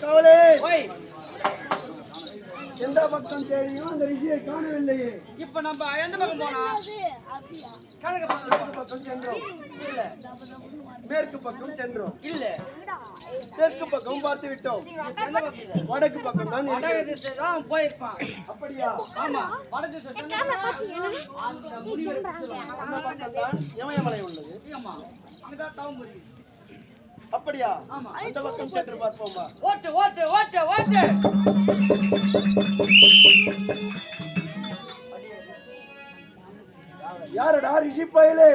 கவலை ஓய். எந்த பக்கம் தேடியும் அந்த ரிஷியை காணவில்லையே. இப்ப நம்ம எந்த பக்கம் போனா? கிழக்கு பக்கம். மேற்கு பக்கம் சென்றோம். இல்ல. மேற்கு பக்கம் சென்றோம். இல்ல. தெற்கு பக்கம் பார்த்து விட்டோம். வடக்கு பக்கம் தான் வடக்கு போயிருப்பான். அப்படியா? ஆமா வடக்கு அந்த தான் இமயமலை உள்ளது. ஆமா அங்கதான் தவம் புரியுது. அப்படியா. அந்த பக்கம் சென்று பார்ப்போமா? ஓட்டு ஓட்டு ஓட்டு ஓட்டு. யாரடா ரிஷி பயலே?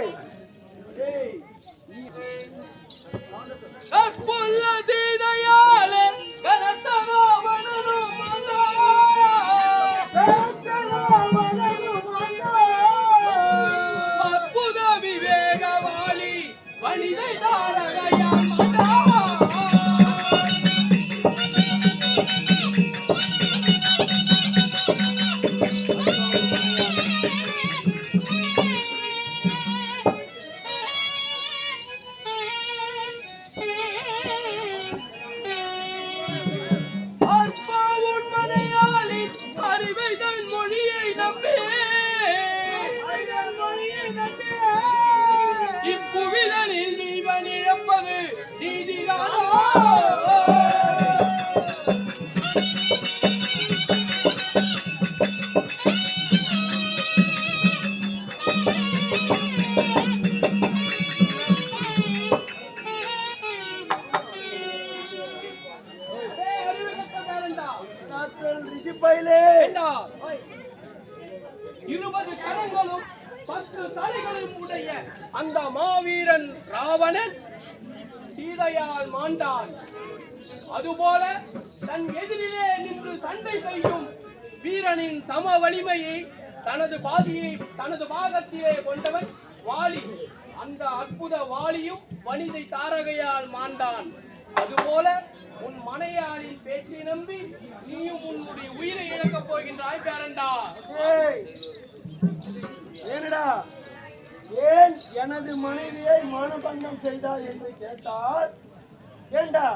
கற்புள்ள தீதையாலே கனத்த சண்டை செய்யும் வீரனின் சம வலிமையை தனது பாதியை தனது பாகத்திலே கொண்டவன் வாலி. அந்த அற்புத வாலியும் வனிதை தாரகையால் மாண்டான். அதுபோல உன் மனையாளின் பேச்சை நம்பி நீயும் உன்னுடைய உயிரை இழக்கப் போகின்றாய் பேரண்டா. ஏய், ஏனடா? ஏன் எனது மனைவியை மனபங்கம் செய்தார் என்று கேட்டால் ஏண்டா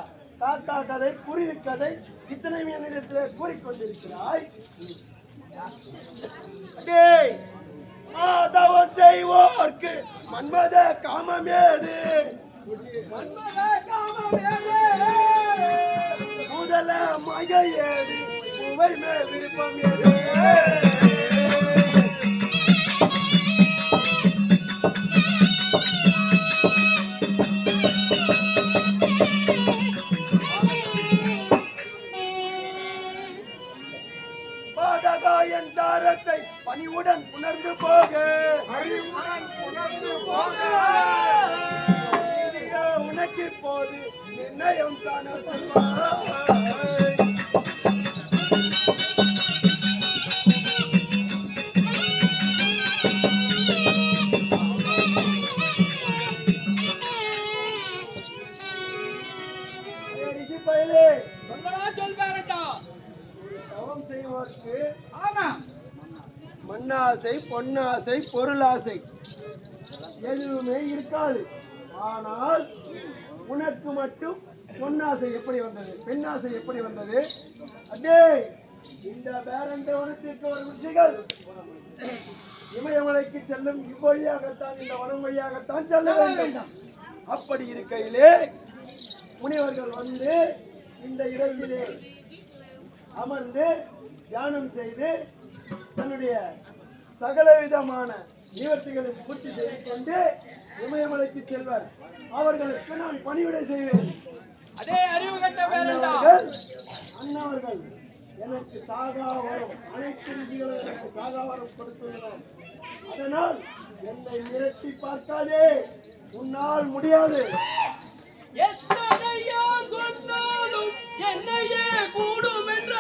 காக்கா கதை குருவி கதை இத்தனை என்னிடத்திலே கூறிக்கொண்டிருக்கிறாய்? டேய், மாதவம் செய்வோர்க்கு மன்மத காமம் ஏது? முதல மகை ஏது? சுவை மே விருப்பம் ஏது? தாரத்தை பணிவுடன் புணர்ந்து போக. உனக்கு போது நிர்ணயம் காண சொல்வாய் மண்ணாசை பொன்னாசை பொருளாசை. எதுவுமே இருக்காது. ஆனால் உனக்கு மட்டும் பொன்னாசை எப்படி வந்தது? பெண்ணாசை எப்படி வந்தது? அடே இந்த பேரண்ட உனத்திற்கு ஒரு ருச்சிகள் இமயமலைக்கு செல்லும் இவ்வழியாகத்தான் இந்த வனம் வழியாகத்தான் செல்ல வேண்டும். அப்படி இருக்கையிலே முனிவர்கள் வந்து இந்த இடத்திலே அமர்ந்து தியானம் செய்து தன்னுடைய சகல விதமான நிவர்த்திகளை பூர்த்தி செய்து கொண்டு இமயமலைக்கு செல்வர். அவர்களுக்கு நான் பணிவிடை செய்வேன். அதே அறிவு கட்ட அன்னவர்கள் எனக்கு சாகா வரம் அனைத்து ருசிகளும் எனக்கு சாகா வரம் அதனால் என்னை மிரட்டி பார்க்காதே. உன்னால் முடியாது. எத்தனையோ சொன்னாலும் என்னையே கூடும் பேரண்ட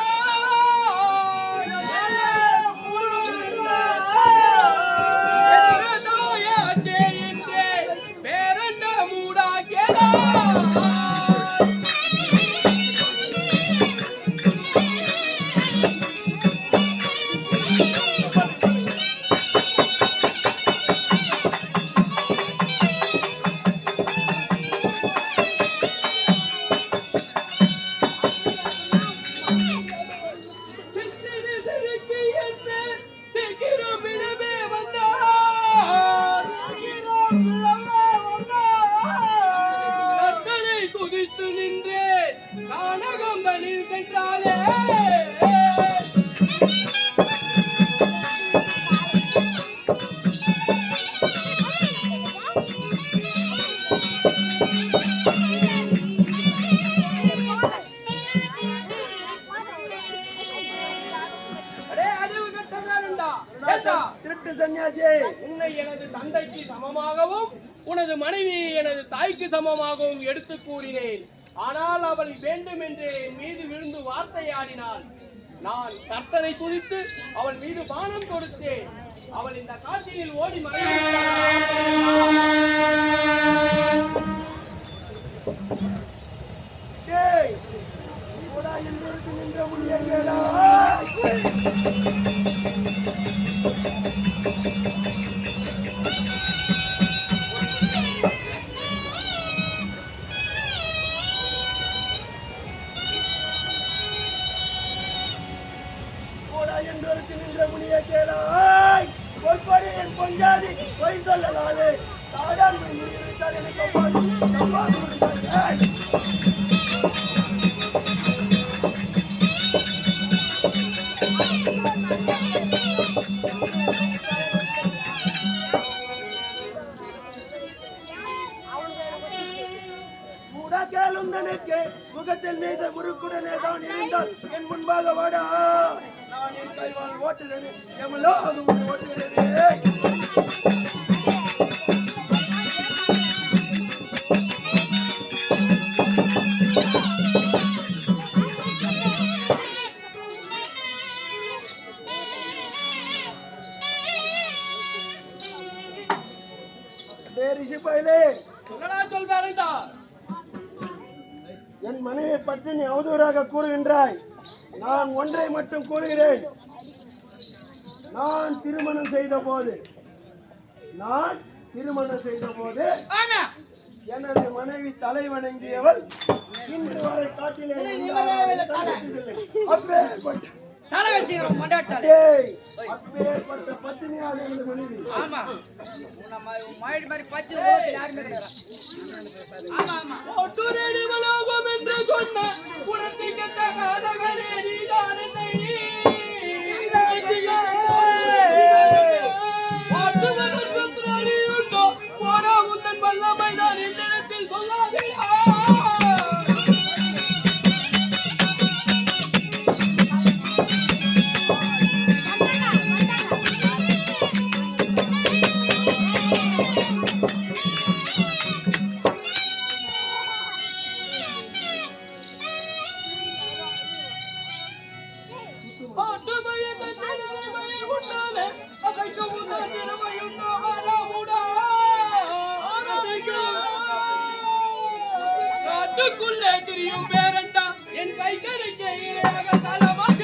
சமமாகவும் எடுத்து கூறினேன். ஆனால் அவள் வேண்டும் என்றே என் மீது விழுந்து வார்த்தையாடினாள். நான் கர்த்தனை துதித்து அவள் மீது பானம் கொடுத்தேன். அவள் இந்த காற்றினில் ஓடி மறைந்தாள் நின்ற முடியலடா முறுக்குடனே தான் இருந்தால் என் முன்பாக வாடா. நான் என் கைவால் ஓட்டுகிறேன். எவ்வளோ அது கூறுகின்றாய் நான் ஒன்றை மட்டும் கூறுகிறேன். நான் திருமணம் செய்த போது நான் திருமணம் செய்த போது எனது மனைவி தலை வணங்கியவள் இன்று வரை காட்டிலே தலை. வச்சுக்கிறோம் மண்டாட்டாலே டேய், அப்பேற்பட்ட பத்தினியாக எனது மனைவி ஆமா. நம்ம மாயிடு மாதிரி பத்து யாருமே ஆமா ஆமா. ஒட்டுரேடி என்று சொன்ன நீதான் காட்டுக்குள்ளே திரியும் பேரண்டா. என் கை கரைக்க இரையாக தலமாக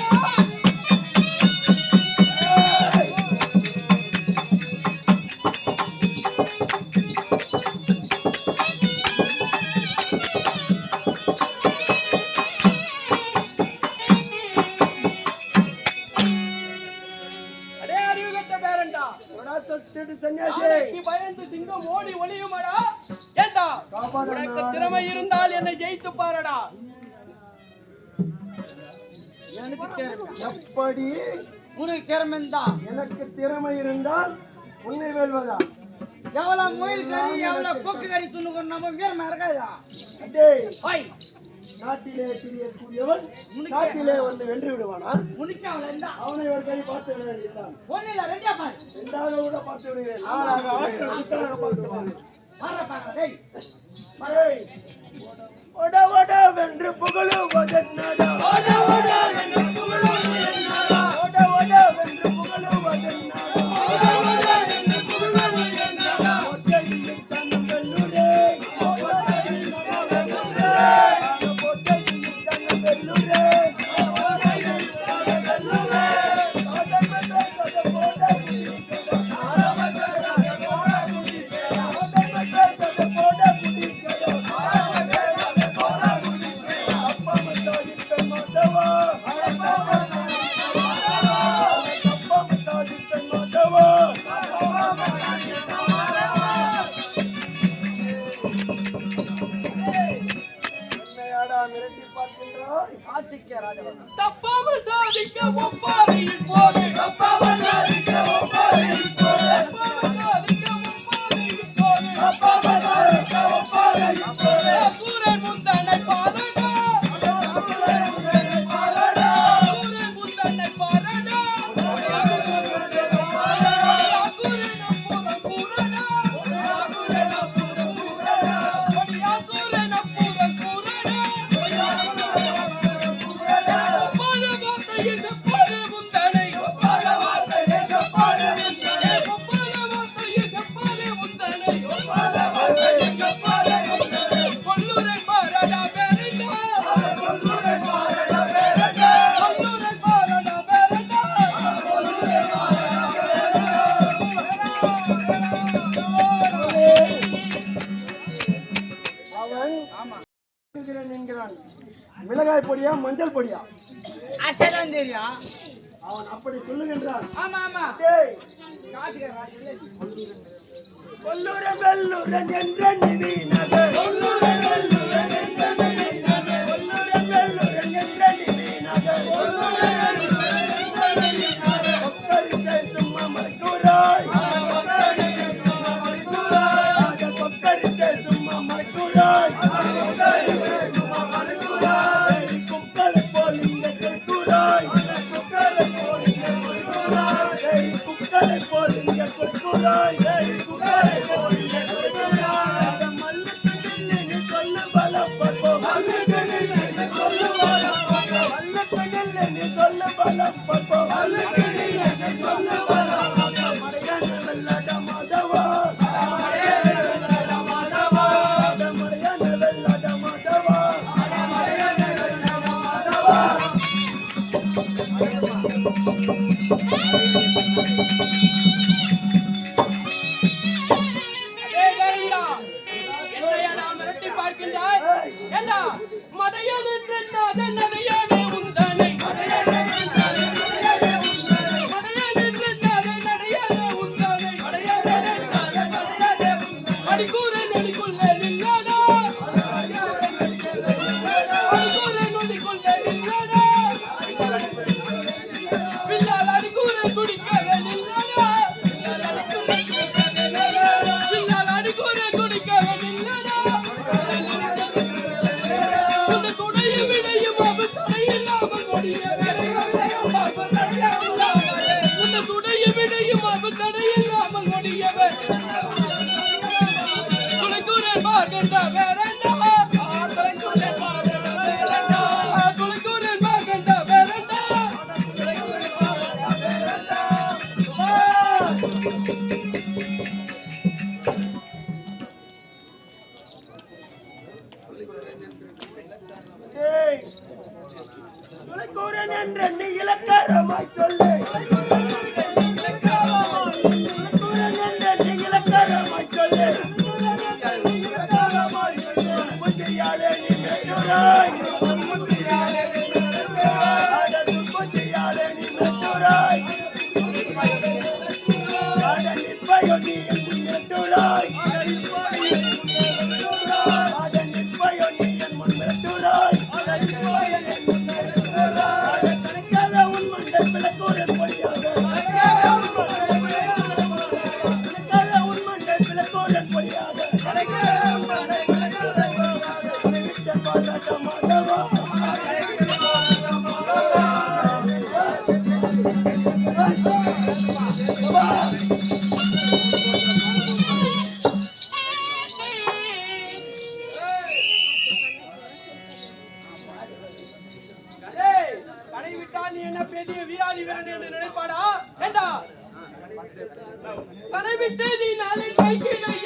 சன்னியாசி. பயந்து சிங்கம் ஓடி ஒளியுமடா. ஏண்டா? உனக்கு திறமை இருந்தால் என்னை ஜெயித்து பாருடா. எனக்கு திறமை. எப்படி? உனக்கு திறமை தான் எனக்கு திறமை இருந்தால் உன்னை வெல்வதா? எவ்வளவு முயல் கறி எவ்வளவு கொக்கு கறி துணுக்கு நம்ம வீரமா இருக்காதா? டேய் ஹாய். நாட்டிலே திரியக்கூடியவன் நாட்டிலே வந்து வென்று விடுவானா? உனக்கு அவள இருந்தா? அவனை ஒரு கை பார்த்து விட வேண்டியதுதான் ஒண்ணு இல்ல ரெண்டா பாரு. ரெண்டாவது கூட பார்த்து விடுகிறேன். ஆற்ற சித்தனாக பார்த்து டேய், ஒட ஒட வென்று புகழுவதென்னடா ஒட ஒட வென்று மஞ்சள் பொடியா? அச்சதான் தெரியும். அவன் அப்படி சொல்லுகின்றான். ஆமா ஆமா. கொல்லூரன் வெல்லூரன் என்ற நிதி நகர். கொல்லூரன் கடைபிட்டு நீ நாளை கைக்கிடு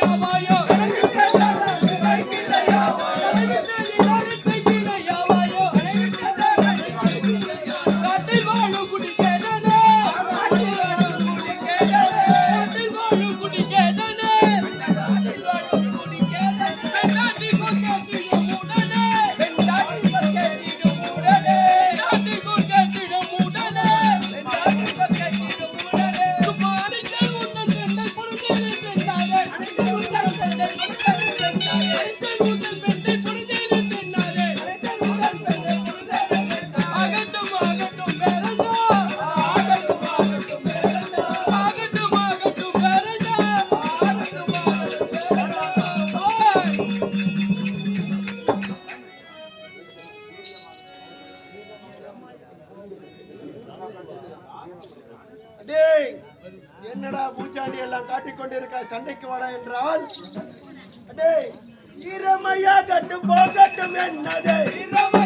இரமையா கட்டு போகட்டும் என்னது? இரமையா